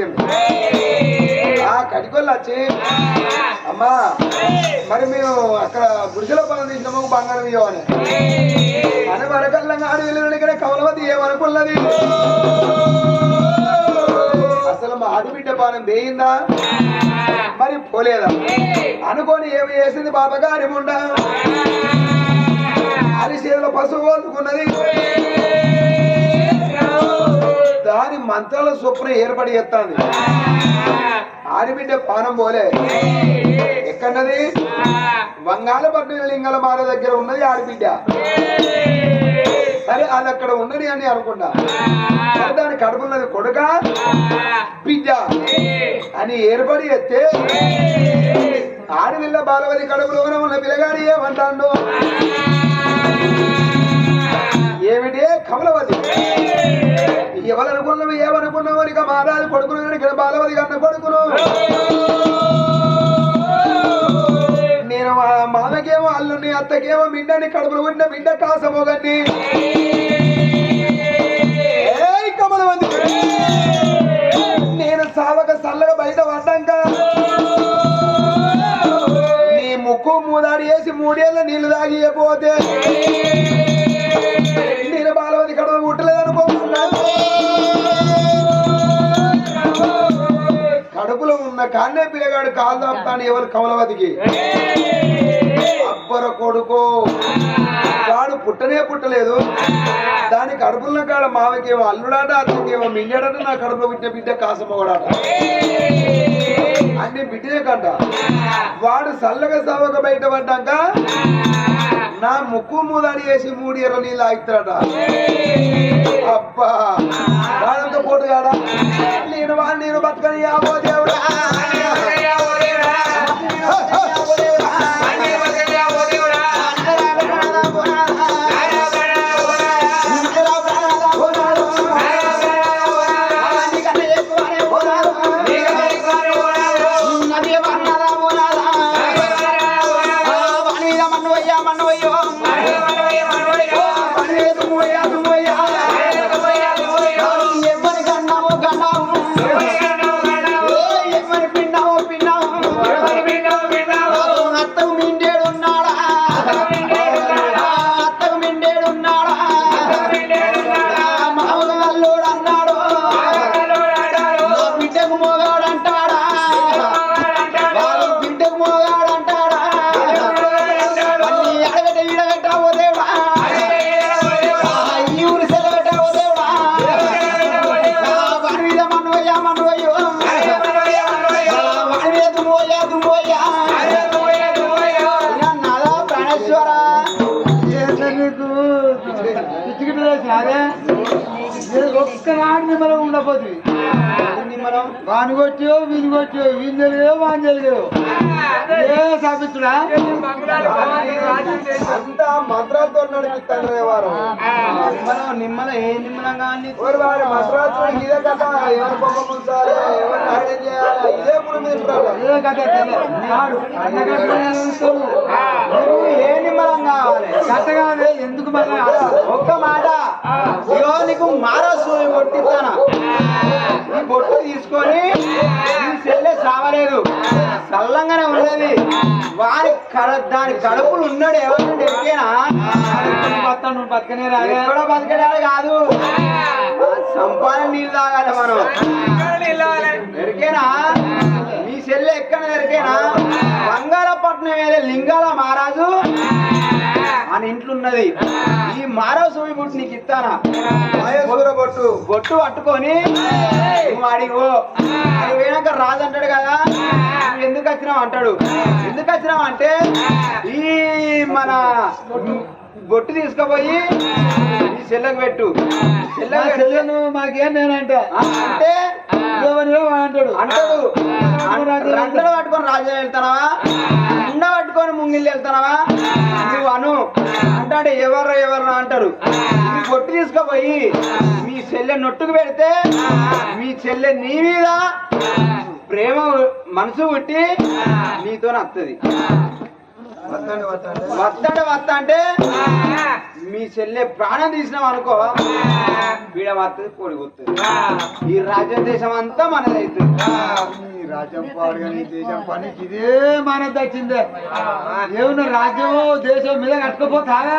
పిలిచిండు ఆ కడికొల్లు వచ్చి అమ్మా మరి మేము అక్కడ గుడిసెలో పనులు తీసినాము బంగారం ఇవ్వని అని వరకల్లంగా ఆడు వెళ్ళిన కమలవతి ఏమనుకున్నది అసలు మా ఆడబిడ్డ పానం వేయిందా? మరి పోలేదా? అనుకోని ఏమి చేసింది బాబగారి ముండ? అది చేతిలో పసుపు దాని మంత్రాల స్వప్న ఏర్పడి చేస్తాను ఆడిబిడ్డ పానం పోలే. ఎక్కడది వంగాలపట్నం లింగల మాల దగ్గర ఉన్నది ఆడిబిడ్డ. సరే అది అక్కడ ఉన్నది అని అనుకున్నా. దాని కడుపున్నది కొడుక? బిడ్డ. అని ఏర్పడి ఎత్తే ఆడవిల్ల బాలవతి కడుపులోన ఉన్న పిల్లగాడు ఏమంటాడు? ఏమిటి కమలవతి? ఎవరనుకున్నావు ఏమనుకున్నావు ఇక మహారాజు కొడుకును ఇక్కడ బాలవతి కన్న కొడుకును నేను మా మామకేమో అల్లుని అత్తకేమో మిండని కడుపులో ఉన్న మిండ కాసమోగని ఏయ్ నేను సావక సల్లగా బయట పడ్డాక. నీ ముక్కు మూదాడి వేసి మూడేళ్ళ నీళ్ళు తాగియపోతే నేను బాలవతి కడుపు పుట్టలేదనుకో ఉన్న కాన్నే పిల్లగాడు కాలు దాపుతాను ఎవరు కమలవతికి? అబ్బర కొడుకు. వాడు పుట్టనే పుట్టలేదు. దాని కడుపులో కాడ మావకేమో అల్లుడాట అతనికేమో మింగడట నా కడుపులో పుట్టిన బిడ్డ కాసమ్మగడాట. అన్ని బిడ్డే కంట. వాడు చల్లగా సవక బయట పడ్డాక నా ముక్కు మూదాడి వేసి మూడు ఎర్ర నీళ్ళు ఆగుతాడట అబ్బా. వాళ్ళతో పోటు కాడా నేను వాడు నేను బతకని యాబో దేవుడా. వాని కొట్టో వీని కొట్టో వీని తెలియదు వాని తెలియదు ఏ సాపిస్తుడా అంతా మంత్రాలతో నడిపిస్తాడు రే వారు నిమ్మలం నిమ్మలం ఏ నిమ్మలం కానీ ఎవరు వారి మంత్రాలతో ఇదే కదా ఎవరి బొమ్మ ముంచాలి ఎవరు నాట్యం చేయాలి ఇదే మీద ఉంటాడు. ఏ కథ. నువ్వు ఏ నిమ్మలం కావాలి? కట్టగానే ఎందుకు మళ్ళా ఒక్క మాట. ఇగో నీకు మారసు కొట్టిస్తానా? ఈ బొట్టు తీసుకొని ఈ చెల్లె సావలేదు చల్లంగానే ఉన్నది. వారి కడ దాని కడుపులు ఉన్నాడు ఎవరు? ఎరికేనా బతాడు నువ్వు బతకనే రాగా ఎక్కడో బతకడాలు కాదు. సంపాదన నీళ్ళు తాగాలి మనం. ఎరికేనా మీ చెల్లె ఎక్కడ ఎరికేనా బంగాళపట్నం వేరే లింగాల మహారాజు. అని ఇంట్లో ఉన్నది ఈ మారవ సూమి బుట్టు నీకు ఇస్తానా? బొట్టు. బొట్టు పట్టుకొని నువ్వు అడిగో అది పోయినాక రాజు అంటాడు కదా నువ్వు ఎందుకు వచ్చినావు? అంటాడు. ఎందుకు వచ్చినావు? అంటే ఈ మన బొట్టు. తీసుకుపోయి ఈ చెల్లెకు పెట్టు. చెల్లెకు మాకేం నేనంటే అంటే అంటాడు? అంటాడు. పట్టుకొని రాజు వెళ్తానవా ఉండ పట్టుకొని ముంగిళ్ళు వెళ్తానవా నువ్వు అను. అంటే ఎవరు ఎవరు అంటారు ఈ బొట్టు తీసుకుపోయి మీ చెల్లె నొట్టుకు పెడితే మీ చెల్లె నీ మీద ప్రేమ మనసు పుట్టి నీతో వస్తుంది వస్తాడు వస్తా అంటే మీ చెల్లె ప్రాణం తీసినాం అనుకో పీడ మాత్రం కోడి కొడుతుంది ఈ రాజ్యం దేశం అంతా మనదైతుంది. రాజ్యం పాడుగా నీ దేశం పనికి ఇదే మన దచ్చిందే ఏమన్నా రాజ్యము దేశం మీద కట్టుకోపోతావా?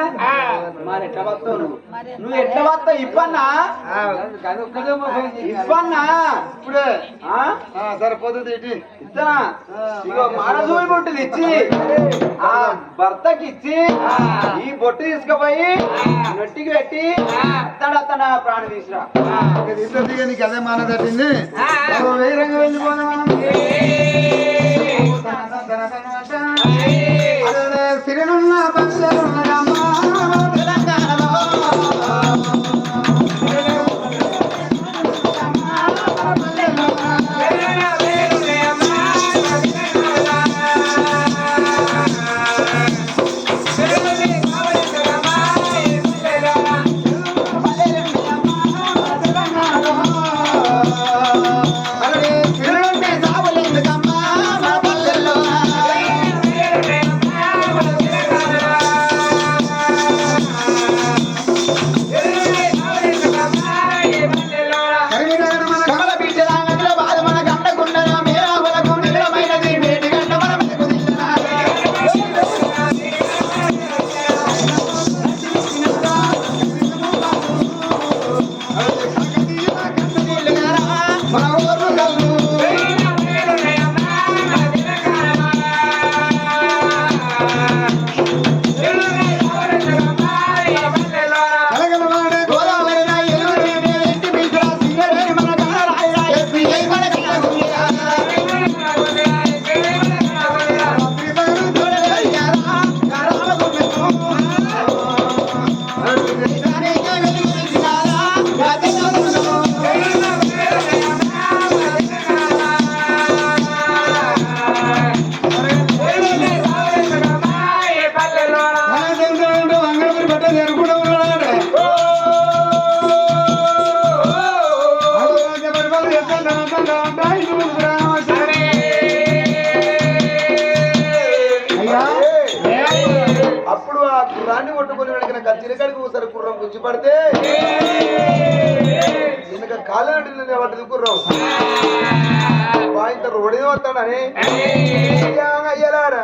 మరి ఎట్లా వస్తావు నువ్వు? నువ్వు ఎట్లా వస్తావు? ఇప్పన్నా. ఇప్పన్నా ఇప్పుడే. ఆ? ఆ, సరిపోతుంది ఇటు. ఇద్దరా ఇగో మానసూరి బొట్టు తెచ్చి ఆ భర్తకి ఇచ్చి. ఈ బొట్టు తీసుకుపోయి నొట్టికి పెట్టి అత్తడు అత్తన ప్రాణం తీసురా. ఇంత దిగ నీకు అదే మాన తట్టింది ఓ వెయ్యి రంగు వెళ్ళిపోదాం మనం. అదే. సిరినున్న పల్లెలున్న దాన్ని కొట్టుకొని వెళ్ళిన కచ్చినకాడికి ఒకసారి కుర్రం గుంచి పడితే. వెనక కాళ్ళ పడ్డది కుర్రం. బా ఇంత రోడే వస్తాడని. అయ్యా అయ్యలారా.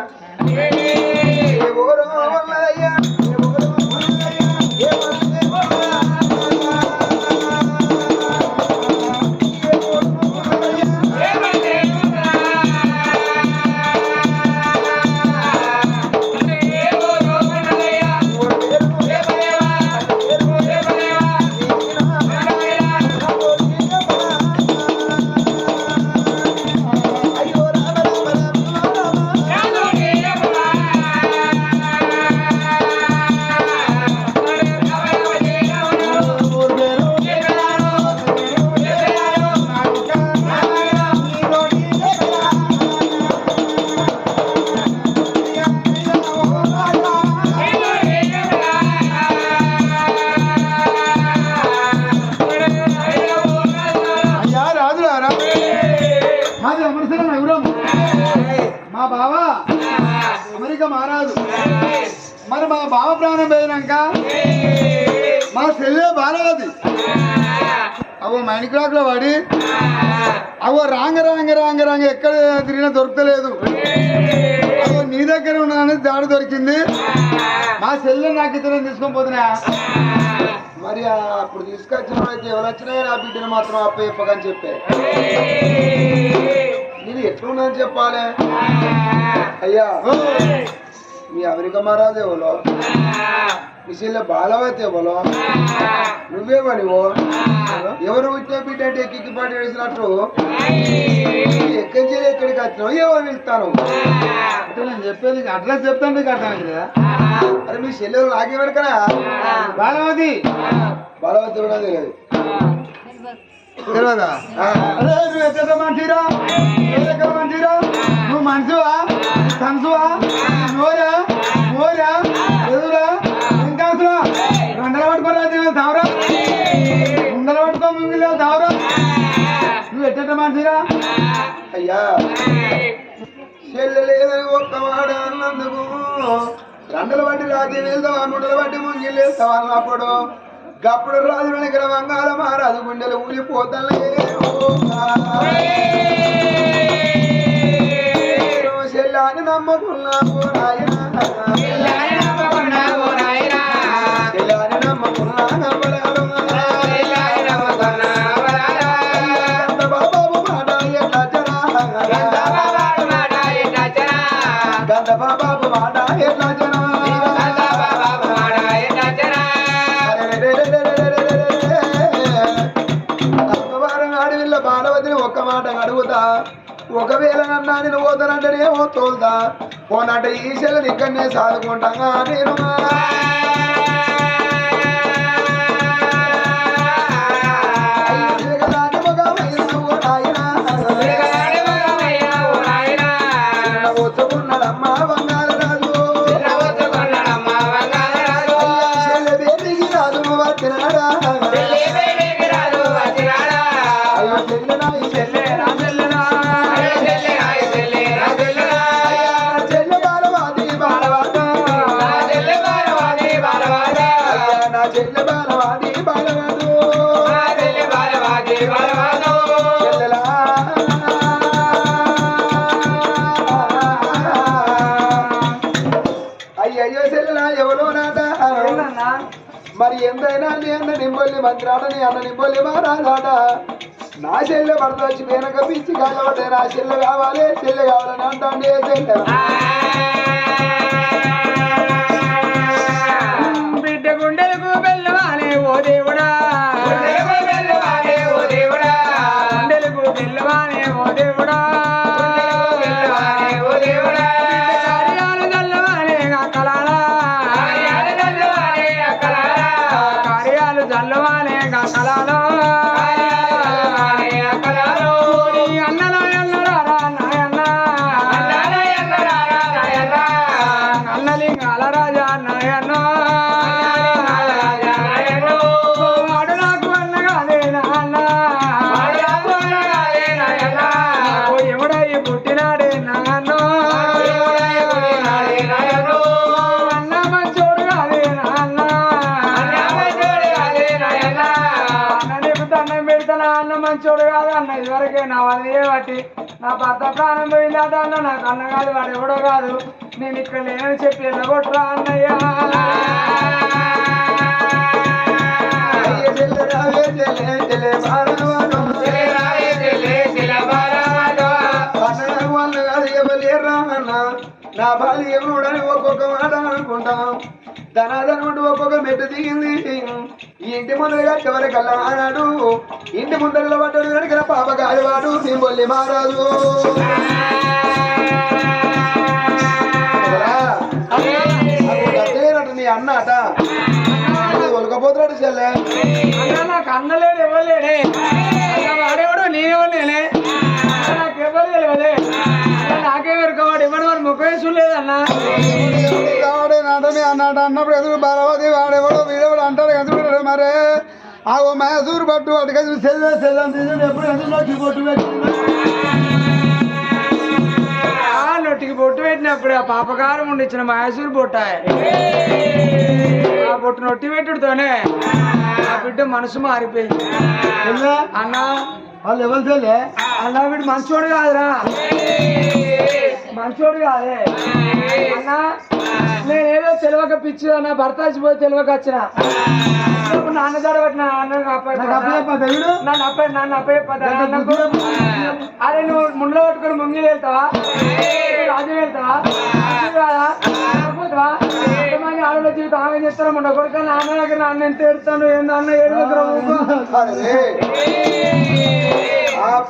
నీ దగ్గర ఉన్నానని దాడి దొరికింది. మా చెల్లె నాకు ఇతరులను తీసుకొని పోతున్నా. మరి ఆ అప్పుడు తీసుకొచ్చిన అయితే ఎవరు వచ్చినా నా బిడ్డను మాత్రం అప్ప చెప్పకని చెప్పే. నేను ఎట్లున్నాను చెప్పాలి? అయ్యా మీ అమెరికా మహారాజు ఎవరో? మీ చెల్లె బాలవతి ఎవరో నువ్వేమనివో ఎవరు పుట్టిన బిడ్డ అంటే ఎక్కి పాటి వేసినట్టు? ఎక్కడి నుంచి ఎక్కడికి వచ్చినావు? ఎవరు వెళ్తాను అంటే నేను చెప్పేది అడ్రస్ చెప్తాను నీకు అర్థమైంది కదా? అరే మీ చెల్లెలు నాకేమనుకనా బాలవతి. బాలవతి కూడా తెలియదు తెలియదా. అరే నువ్వు ఎక్కడ మంచిరా? నువ్వు ఎక్కడ మంచిరా? నువ్వు మనిషివా? సంసువా మనిషిరా అయ్యా. చెల్లెలేదని ఒక్క మాట అన్నందుకు దండల బట్టి రాజ్యం వెళ్తావా నుండల బట్టి వెళ్తావా అన్నప్పుడు. గప్పుడు రాజు వెనకల వంగాల మారాజు గుండెలు ఊలిపోతాలే చెల్లాని నమ్మకున్నావు నాయనా. ఒకవేళ నన్నా నేను పోతానంటేనేమో తోలుతా పోనంటే ఈ ఇక్కడనే సాదుకుంటాగా నేను మంత్రాలని మంత్రాట నీ అన్న నింబొల్లి మారాలాట నా చెల్లె భర్త వచ్చి వెనక పిచ్చి కాలబట్టే నా చెల్లె కావాలి చెల్లె కావాలని అంటాండి చెల్లె. నా ప్రాణం పోయిందాట అన్న నాకు అన్న కాదు వాడు ఎవడో కాదు. నేను ఇక్కడ లేనని చెప్పి వెళ్ళగొట్టరా అన్నయ్య? అయ్య చెల్లె రావే చెల్లె నా బాలి ఎవడని ఒక్కొక్క మాట అనుకుంటాం. ధనాధనుడు ఒక్కొక్క మెట్టు దిగింది. ఈ ఇంటి ముందర చివరికల్లా ఆనాడు ఇంటి ముందరలో పడ్డాడు వెనకన పాప కాలివాడు సింబొల్లి మారాజు నీ అన్న అట. ఒలకపోతున్నాడు చెల్లె. నాకు అన్నలేడు ఇవ్వలేడే అన్న వాడేవాడు? నేనేవాడినే నాకు ఇవ్వలేదు తెలియదే అన్న నాకే ఇవ్వడం వాడు ముఖం చూడలేదన్నా నాటని అన్నాడు అన్నప్పుడు ఎదురు బాలవతి వాడేవాడు వీడేవాడు అంటాడు ఎదురు మరే? ఆ ఓ మైసూరు పట్టు అటుకది సెల్ల సెల్లం తీసుకుని ఎప్పుడు వచ్చి కొట్టు పెట్టి ఆ నొట్టికి బొట్టు పెట్టినప్పుడు ఆ పాపకారం ఉండి ఇచ్చిన మైసూరు బొట్ట. ఆ బొట్టు నొట్టి పెట్టుడుతోనే ఆ బిడ్డ మనసు మారిపోయింది. అన్న. వాళ్ళు ఎవరు చెల్లే అన్న వీడు మంచోడు కాదురా. మంచోడు కాదే అన్న నేనేదో తెలియక పిచ్చి నా భర్త చచ్చిపోయి తెలియక వచ్చిన. నాన్న జరగట్టిన నాన్న వీడు? నన్ను అన్నకు అరే నువ్వు ముండ్లో పట్టుకొని ముంగిలు వెళ్తావా? రాజు వెళ్తావా? ఎంతమంది ఆడల జీవితం ఆమె చేస్తారో ముండ కొడుక నాన్న దగ్గర నాన్న ఎంత ఏడుతాను ఏందో అన్న ఏడు దగ్గర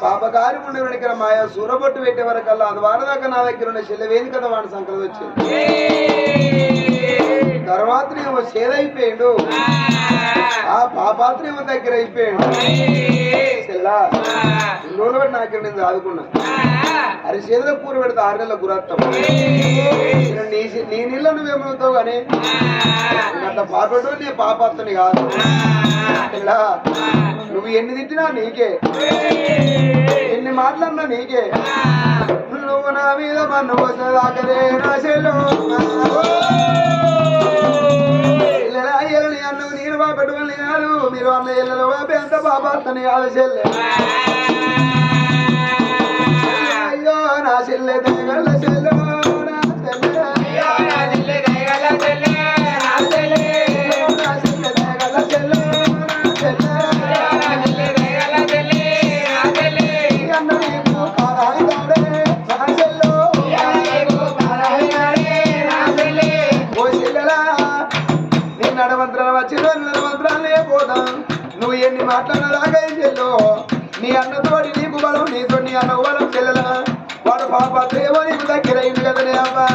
పాపకారి ఉండే వెనక మాయ సూరబొట్టు పెట్టే వరకల్లా అది వాడదాకా నా దగ్గర ఉన్న చెల్లెవేది కదా వాడి సంకలం వచ్చింది. తర్వాత ఏమో చేదైపోయాడు ఆ. పాపాత్ర ఏమో దగ్గర అయిపోయాడు చెల్లా ఇన్ని రోజులు బట్టి నాకు నేను చదువుకున్నా అరే చేతిలో కూర పెడితే ఆరు నెలల గురత్తం. నీ నీ నీళ్ళ నువ్వేమవుతావు కానీ అట్లా పాపడు నీ పాపాత్రని కాదు. నువ్వు ఎన్ని తిట్టినా నీకే. ఎన్ని మాట్లాడినా నీకే. నువ్వు నా మీద మన్ను వసదాకరే నా చెల్లు. అన్నకు కాదు మీరు అన్న ఇళ్ళలో బాపే అంత బాబాత్తని కాదు చెల్లె. అయ్యో నా చెల్లె దగ్గర ఎన్ని మాట్లాడలాగా ఏం చెల్లో నీ అన్నతోడి నీకు బలం నీతో నీ అన్న బలం చెల్లెలా? వాడు పాప దేవో నీకు దగ్గర అయింది కదనే అమ్మా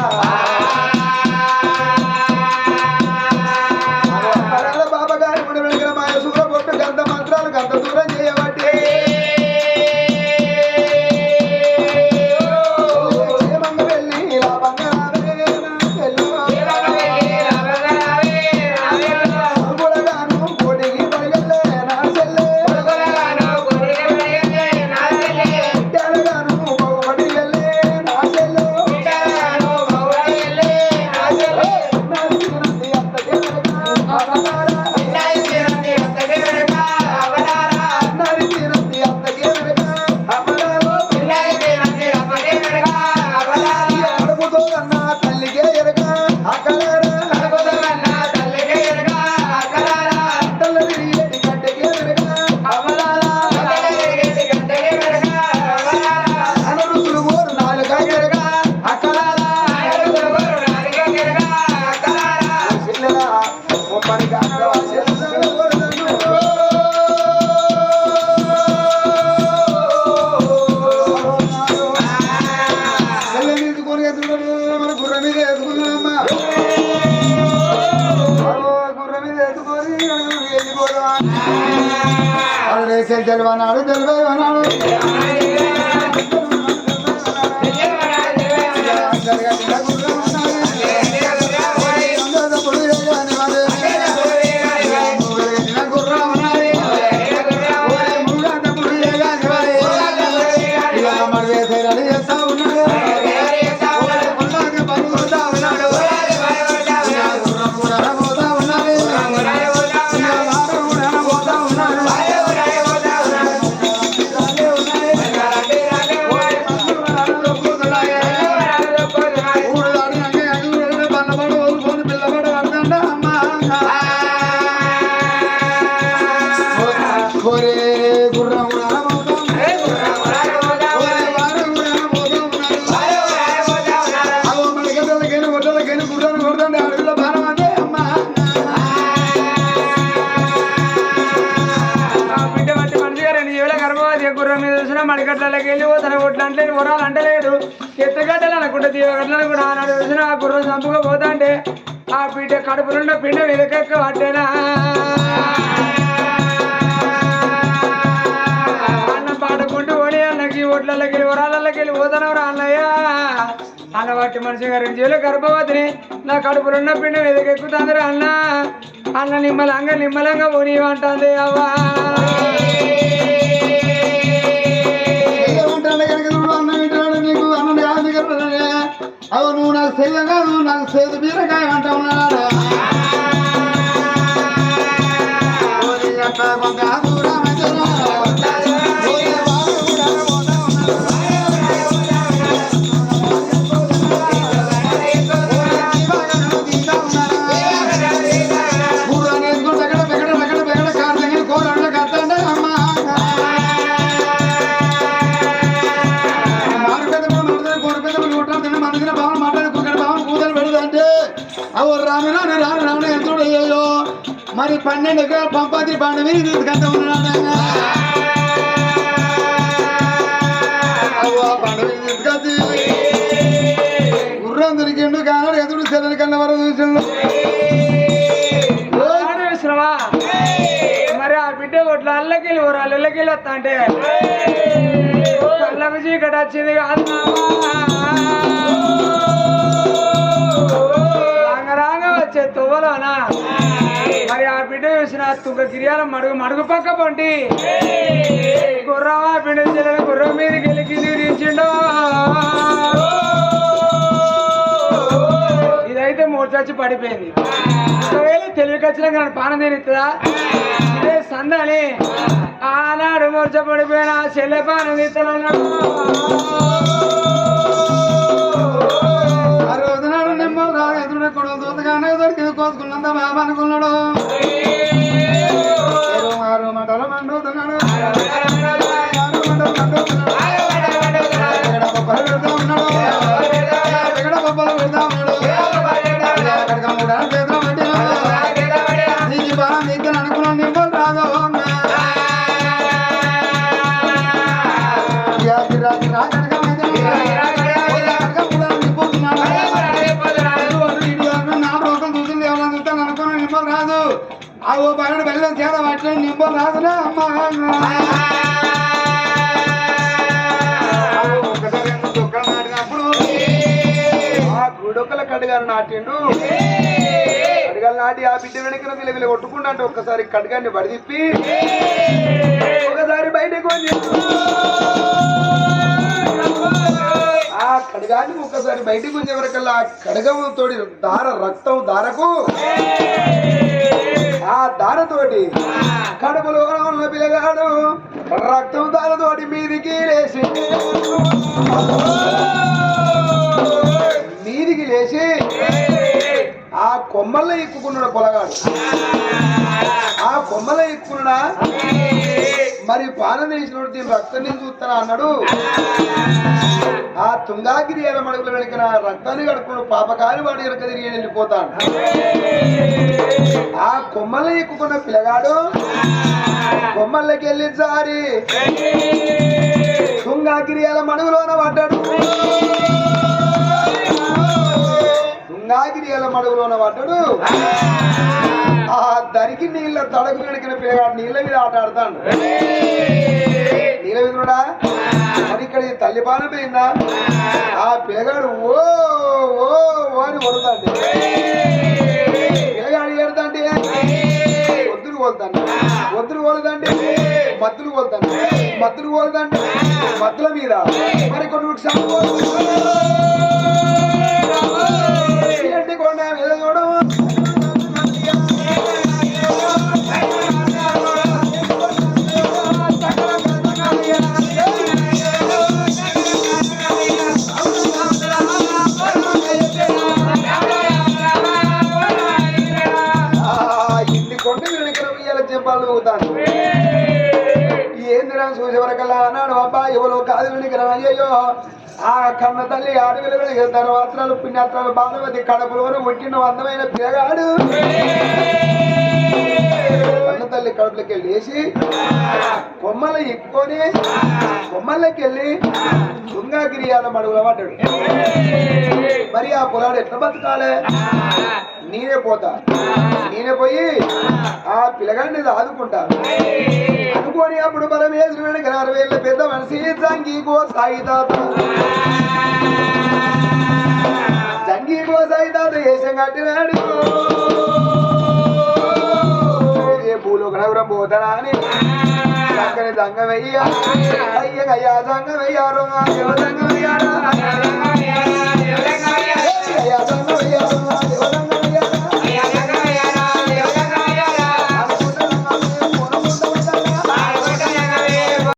ఆ గుర్రం చంపుకు పోతాంటే ఆ బిడ్డ కడుపునుండ పిండ వెనకెక్క పడ్డేనా? అన్న పాడుకుంటూ ఓడి అన్నకి ఒడ్లకి వెళ్ళి వరాలకి వెళ్ళి పోతానవరా అన్నయ్యా. అన్నవాటి మనిషి గారి జీవులు గర్భవతిని నా కడుపునున్న పిండ వెనకెక్కుతాందిరా అన్న. అన్న నిమ్మలంగా నిమ్మలంగా పోనీవంటుంది అవ్వా. పిల్లగాడు నాకు సేదు బీరకాయ అంటా ఉన్నాడు? పండుగ పంపతి పండు మీద కథ ఉన్నాడు? గుర్రం కానాడు ఎదురు సెల్లని కన్న వరకు చూసిండు. మరి ఆ బిడ్డ ఒట్లు అల్లకెళ్ళి ఊరు వాళ్ళు ఇళ్ళకెళ్ళి వస్తా అంటే. కళ్ళకు చీకటి వచ్చింది కాదు రాంగ రాంగ వచ్చే తువ్వలోనా? మరి ఆ బిడ్డ చూసిన తుంగ గిరియాల మడుగు మడుగు పక్క పండి గుర్రం బిడ్డ చెల్లెల గుర్రం మీద గెలికి తీరించిండు ఇదైతే మూర్చొచ్చి పడిపోయింది. ఒకవేళ తెలివి ఖచ్చితంగా నన్ను పానం తినిస్తుందా? ఇదే సందని ఆనాడు మూర్చ పడిపోయిన చెల్లె పానం తీస్తానన్నాడు ఆ కడగారు నాటిండు. కడగాలు నాటి ఆ బిడ్డ వెనకన విల విల అంటే ఒక్కసారి కడగాన్ని వడిదిప్పి ఒకసారి బయటకు ఆ కడగాన్ని ఒక్కసారి బయటకు వచ్చే వరకల్లా ఆ కడగము తోడి దార రక్తం దారకు ఆ దారతోటి కడుపులో ఉన్న పిల్లగాడు రక్తం దారతోటి మీదికి లేచి వీధికి లేచి ఆ కొమ్మల్లో ఎక్కుకున్నాడు పొలగాడు ఆ కొమ్మలో ఎక్కున్నా మరి పాలన వేసినోడు దీని రక్తాన్ని చూస్తానా అన్నాడు. ఆ తుంగాగిరి ఎల మడుగులు వెనకన రక్తాన్ని కడుక్కున్నాడు. పాపకారి వాడి ఎరక తిరిగి వెళ్ళిపోతాడు. ఆ కొమ్మల్లో ఎక్కుకున్న పిల్లగాడు కొమ్మల్లోకి వెళ్ళి జారి తుంగాగిరి ఎల మడుగులోన పడ్డాడు. తుంగాగిరి ఎల మడుగులోన పడ్డాడు ఆ. దరికి నీళ్ళ తడకు నడికిన పిల్లగాడు నీళ్ళ మీద ఆట ఆడతాడు. నీళ్ళ మీద మరి ఇక్కడ తల్లి పోయిందా? ఆ పిల్లగాడు ఓ ఓ అని కొడుతాండి పిల్లగాడు ఏడుతాండి ఒత్తులు కోలుతాండి. ఒత్తులు కోలుతాండి. మత్తులు కోలుతాండి. మత్తులు కోలుతాండి. మత్తుల మీద. మరి కొన్ని ఎవరో కాదు అయ్యో ఆ కన్న తల్లి అడవిలు వెలిగిన ధర్వాత్రాలు పుణ్యాత్రాలు బాధవతి కడుపులోను పుట్టిన అందమైన పిల్లగాడు. కన్న తల్లి కడుపులోకి వెళ్ళి వేసి కొమ్మలు ఎక్కుకొని కొమ్మల్లోకి వెళ్ళి తుంగాగిరి అన్న మడుగులో పడ్డాడు. మరి ఆ పొలాడు ఎట్లా బతకాలే? నేనే పోతా. నేనే పోయి ఆ పిల్లగాడిని ఆదుకుంటా అనుకోని అప్పుడు బలం వేసిన వెనక అరవై ఏళ్ళ పెద్ద మనిషి జంగి గో సాయి తాత జంగి గో సాయి తాత వేషం కట్టినాడు ఏ పూలు గడవరం పోతానా అని. చక్కని దంగం వెయ్య అయ్య దంగమయ్యారా దంగం